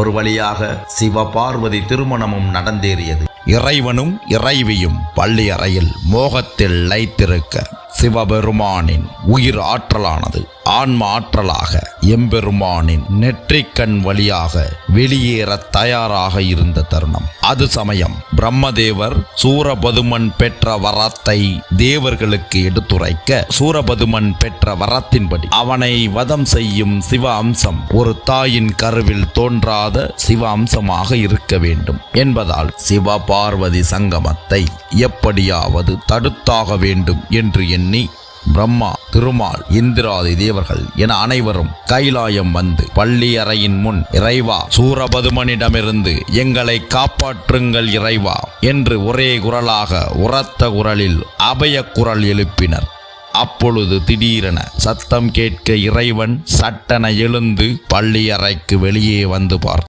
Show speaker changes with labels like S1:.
S1: ஒரு வழியாக சிவ பார்வதி திருமணமும் நடந்தேறியது.
S2: இறைவனும் இறைவியும் பள்ளி அறையில் மோகத்தில் லைத்திருக்க சிவபெருமானின் உயிர் ஆற்றலானது ஆன்ம ஆற்றலாக எம்பெருமானின் நெற்றிக்கண் வழியாக வெளியேற தயாராக இருந்த தருணம். அது சமயம் பிரம்மதேவர் சூரபதுமன் பெற்ற வரத்தை தேவர்களுக்கு எடுத்துரைக்க சூரபதுமன் பெற்ற வரத்தின்படி அவனை வதம் செய்யும் சிவ அம்சம் ஒரு தாயின் கருவில் தோன்றாத சிவ அம்சமாக இருக்க வேண்டும் என்பதால் சிவபா பார்வதி சங்கமத்தை எப்படியாவது தடுத்தாக வேண்டும் என்று எண்ணி பிரம்மா திருமால் இந்திராதி தேவர்கள் என அனைவரும் கைலாயம் வந்து பள்ளி அறையின் முன் இறைவா சூரபதுமனிடமிருந்து எங்களை காப்பாற்றுங்கள் இறைவா என்று ஒரே குரலாக உரத்த குரலில் அபய குரல் எழுப்பினர். அப்பொழுது திடீரென சத்தம் கேட்க இறைவன் சட்டென எழுந்து பள்ளியறைக்கு வெளியே வந்து பார்த்தார்